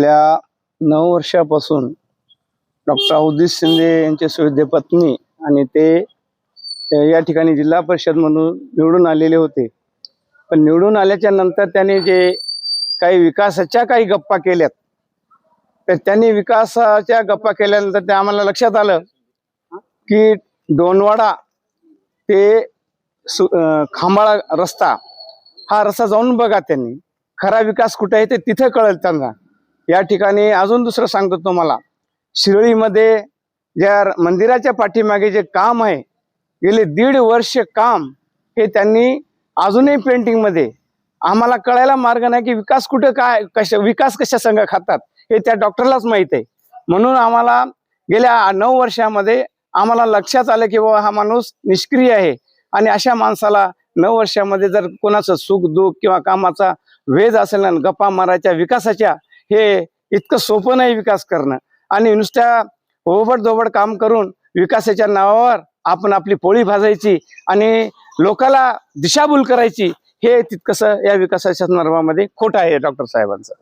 गेल्या नऊ वर्षापासून डॉक्टर अवधीत शिंदे यांचे सुविधे पत्नी आणि ते या ठिकाणी जिल्हा परिषद म्हणून निवडून आलेले होते. पण निवडून आल्याच्यानंतर त्यांनी जे काही विकासाच्या काही गप्पा केल्यात तर त्यांनी विकासाच्या गप्पा केल्यानंतर ते आम्हाला लक्षात आलं की डोनवाडा ते सु खांबाळा रस्ता हा रस्ता जाऊन बघा त्यांनी. खरा विकास कुठे आहे ते तिथे कळेल त्यांना. या ठिकाणी अजून दुसरं सांगतो तुम्हाला. शिरोळीमध्ये ज्या मंदिराच्या पाठीमागे जे काम आहे गेले दीड वर्ष काम हे त्यांनी अजूनही पेंटिंगमध्ये. आम्हाला कळायला मार्ग नाही की विकास कुठे काय कशा विकास कशा संघ खातात हे त्या डॉक्टरलाच माहीत आहे. म्हणून आम्हाला गेल्या नऊ वर्षामध्ये आम्हाला लक्षात आलं की बाबा हा माणूस निष्क्रिय आहे. आणि अशा माणसाला नऊ वर्षामध्ये जर कोणाचं सुख दुःख किंवा कामाचा वेध असेल ना गप्पा मारायच्या विकासाच्या हे इतकं सोपं नाही विकास करणं. आणि नुसत्या ओबड दोबड काम करून विकासाच्या नावावर आपण आपली पोळी भाजायची आणि लोकाला दिशाभूल करायची हे तितकंसं या विकासाच्या संदर्भामध्ये खोटं आहे डॉक्टर साहेबांचं.